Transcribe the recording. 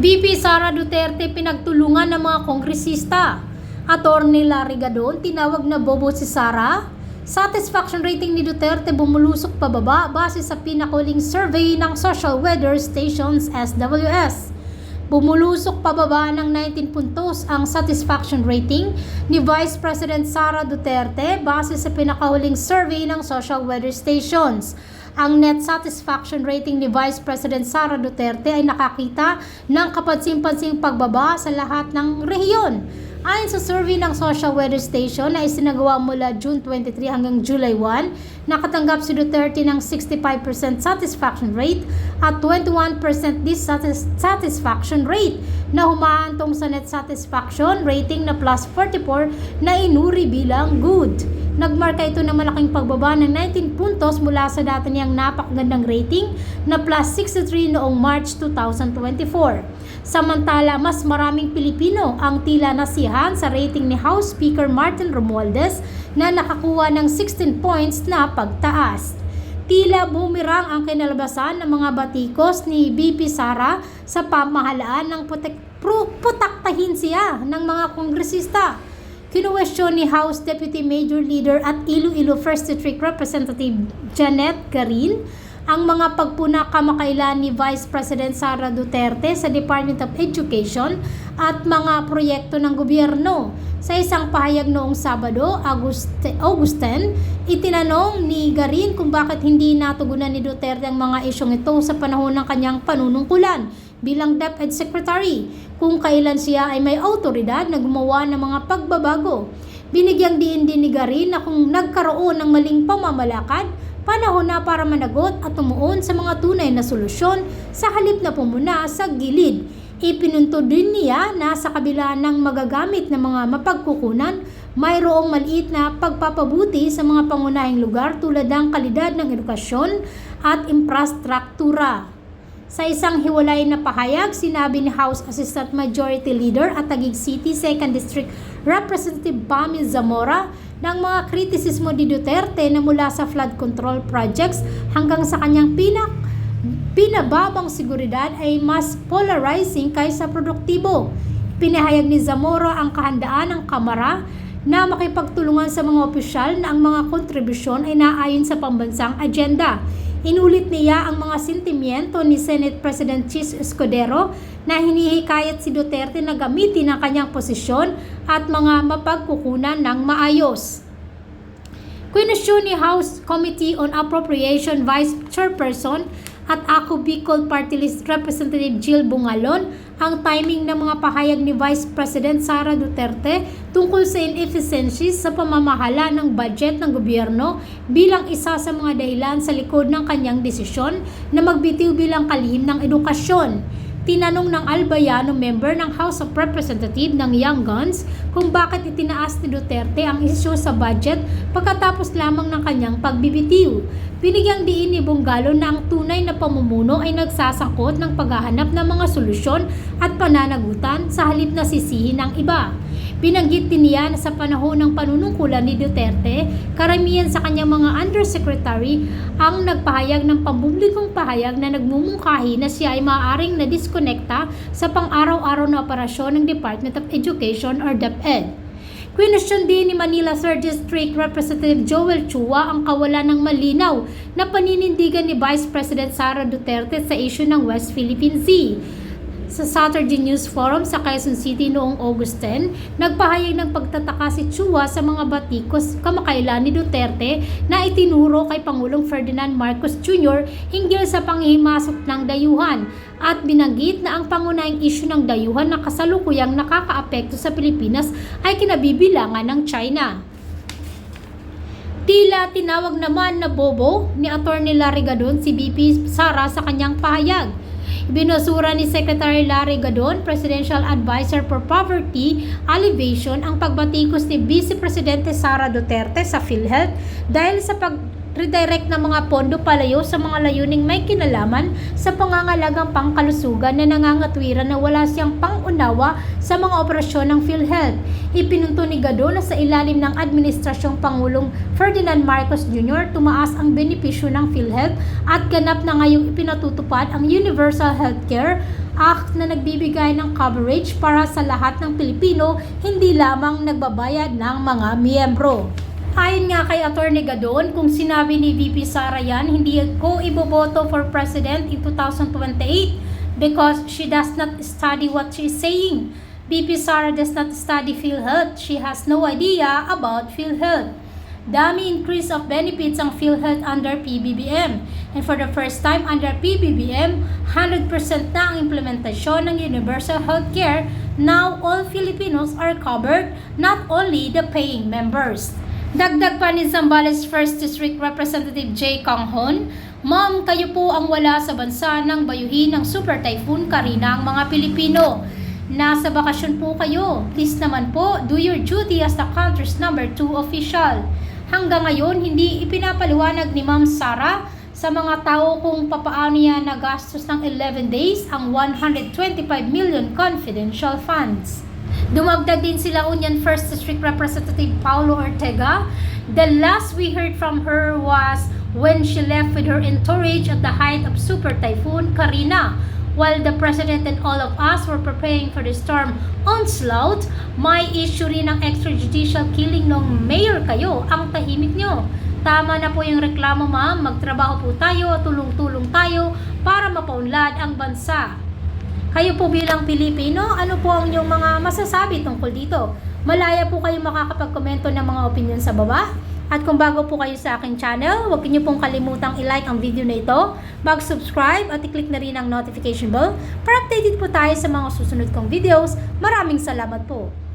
VP Sara Duterte pinagtulungan ng mga kongresista. Attorney Larry Gadon, tinawag na bobo si Sara. Satisfaction rating ni Duterte bumulusok pababa base sa pinakuling survey ng Social Weather Stations SWS. Bumulusok pababa ng 19 puntos ang satisfaction rating ni Vice President Sara Duterte base sa pinakahuling survey ng Social Weather Stations. Ang net satisfaction rating ni Vice President Sara Duterte ay nakakita ng kapansin-pansing pagbaba sa lahat ng rehiyon. Ayon sa survey ng Social Weather Station na isinagawa mula June 23 hanggang July 1, nakatanggap si Duterte ng 65% satisfaction rate at 21% dissatisfaction rate na humahantong sa net satisfaction rating na plus 44 na inuri bilang good. Nagmarka ito ng malaking pagbaba ng 19 puntos mula sa dati niyang napakagandang rating na plus 63 noong March 2024. Samantala, mas maraming Pilipino ang tila nasiyahan sa rating ni House Speaker Martin Romualdez na nakakuha ng 16 points na pagtaas. Tila bumirang ang kinalabasan ng mga batikos ni BP Sara sa pamahalaan ng putek, pro, putaktahin siya ng mga kongresista. Kinuwestiyon ni House Deputy Major Leader at Iloilo First District Representative Janet Garin ang mga pagpuna kamakailan ni Vice President Sara Duterte sa Department of Education at mga proyekto ng gobyerno. Sa isang pahayag noong Sabado, Auguste, Augustin, itinanong ni Garin kung bakit hindi natugunan ni Duterte ang mga isyong ito sa panahon ng kanyang panunungkulan bilang DepEd Secretary kung kailan siya ay may autoridad na gumawa ng mga pagbabago. Binigyang diin din ni Garin na kung nagkaroon ng maling pamamalakad, panahon na para managot at tumuon sa mga tunay na solusyon sa halip na pumuna sa gilid. Ipinunto din niya na sa kabila ng magagamit ng mga mapagkukunan, mayroong maliit na pagpapabuti sa mga pangunahing lugar tulad ng kalidad ng edukasyon at infrastruktura. Sa isang hiwalay na pahayag, sinabi ni House Assistant Majority Leader at Taguig City 2nd District Representative Pamil Zamora ng mga kritisismo ni Duterte na mula sa flood control projects hanggang sa kanyang pinak pinababang seguridad ay mas polarizing kaysa produktibo. Pinahayag ni Zamora ang kahandaan ng Kamara na makipagtulungan sa mga opisyal na ang mga kontribusyon ay naayon sa pambansang agenda. Inulit niya ang mga sentimiento ni Senate President Chis Escudero na hinihikayat si Duterte na gamitin ang kanyang posisyon at mga mapagkukunan ng maayos. Kwinesyon ni House Committee on Appropriation Vice Chairperson at Ako Bicol Party List Representative Jill Bungalon ang timing ng mga pahayag ni Vice President Sara Duterte tungkol sa inefficiencies sa pamamahala ng budget ng gobyerno bilang isa sa mga dahilan sa likod ng kanyang desisyon na magbitiw bilang kalihim ng edukasyon. Tinanong ng Albayano member ng House of Representatives ng Young Guns kung bakit itinaas ni Duterte ang isyu sa budget pagkatapos lamang ng kanyang pagbibitiw. Binigyang diin ni Bungalo na ang tunay na pamumuno ay nagsasangkot ng paghahanap ng mga solusyon at pananagutan sa halip na sisihin ng iba. Binanggit din niya na sa panahon ng panunungkulan ni Duterte, karamihan sa kanyang mga undersecretary ang nagpahayag ng pampublikong pahayag na nagmumungkahi na siya ay maaaring na-disconnecta sa pang-araw-araw na operasyon ng Department of Education or DepEd. Kwestiyon din ni Manila 3rd District Representative Joel Chua ang kawalan ng malinaw na paninindigan ni Vice President Sara Duterte sa issue ng West Philippine Sea. Sa Saturday News Forum sa Quezon City noong August 10, nagpahayag ng pagtataka si Chua sa mga batikos kamakailan ni Duterte na itinuro kay Pangulong Ferdinand Marcos Jr. hinggil sa panghihimasok ng dayuhan at binanggit na ang pangunahing isyu ng dayuhan na kasalukuyang nakakaapekto sa Pilipinas ay kinabibilangan ng China. Tila tinawag naman na bobo ni Atty. Larry Gadon si BP Sara sa kanyang pahayag. Binusura ni Secretary Larry Gadon, Presidential Advisor for Poverty Alleviation, ang pagbatikos ni Vice Presidente Sara Duterte sa PhilHealth dahil sa pag redirect ng mga pondo palayo sa mga layuning may kinalaman sa pangangalagang pangkalusugan na nangangatwiran na wala siyang pangunawa sa mga operasyon ng PhilHealth. Ipinunto ni Gado na sa ilalim ng Administrasyong Pangulong Ferdinand Marcos Jr. tumaas ang benepisyo ng PhilHealth at ganap na ngayong ipinatutupad ang Universal Healthcare act na nagbibigay ng coverage para sa lahat ng Pilipino, hindi lamang nagbabayad ng mga miyembro. Ayon nga kay Atty. Gadon, kung sinabi ni VP Sara yan, hindi ko iboboto for president in 2028 because she does not study what she is saying. VP Sara does not study PhilHealth. She has no idea about PhilHealth. Dami increase of benefits ang PhilHealth under PBBM. And for the first time under PBBM, 100% na ang implementasyon ng universal healthcare. Now, all Filipinos are covered, not only the paying members. Dagdag pa ni Zambales 1st District Representative Jay Kanghon, Ma'am, kayo po ang wala sa bansa ng bayuhin ng Super Typhoon Karina ang mga Pilipino. Nasa bakasyon po kayo. Please naman po, do your duty as the country's number 2 official. Hanggang ngayon, hindi ipinapaliwanag ni Ma'am Sara sa mga tao kung papaano niya nagastos ng 11 days ang 125 million confidential funds. Dumagdag din sila Union First District Representative Paulo Ortega. The last we heard from her was when she left with her entourage at the height of Super Typhoon Karina. While the President and all of us were preparing for the storm onslaught, may issue rin ng extrajudicial killing ng mayor kayo ang tahimik nyo. Tama na po yung reklamo ma'am, magtrabaho po tayo, tulong-tulong tayo para mapaunlad ang bansa. Kayo po bilang Pilipino, ano po ang inyong mga masasabi tungkol dito? Malaya po kayo makakapag-komento ng mga opinion sa baba. At kung bago po kayo sa aking channel, huwag niyo pong kalimutang i-like ang video na ito, mag-subscribe at i-click na rin ang notification bell para updated po tayo sa mga susunod kong videos. Maraming salamat po!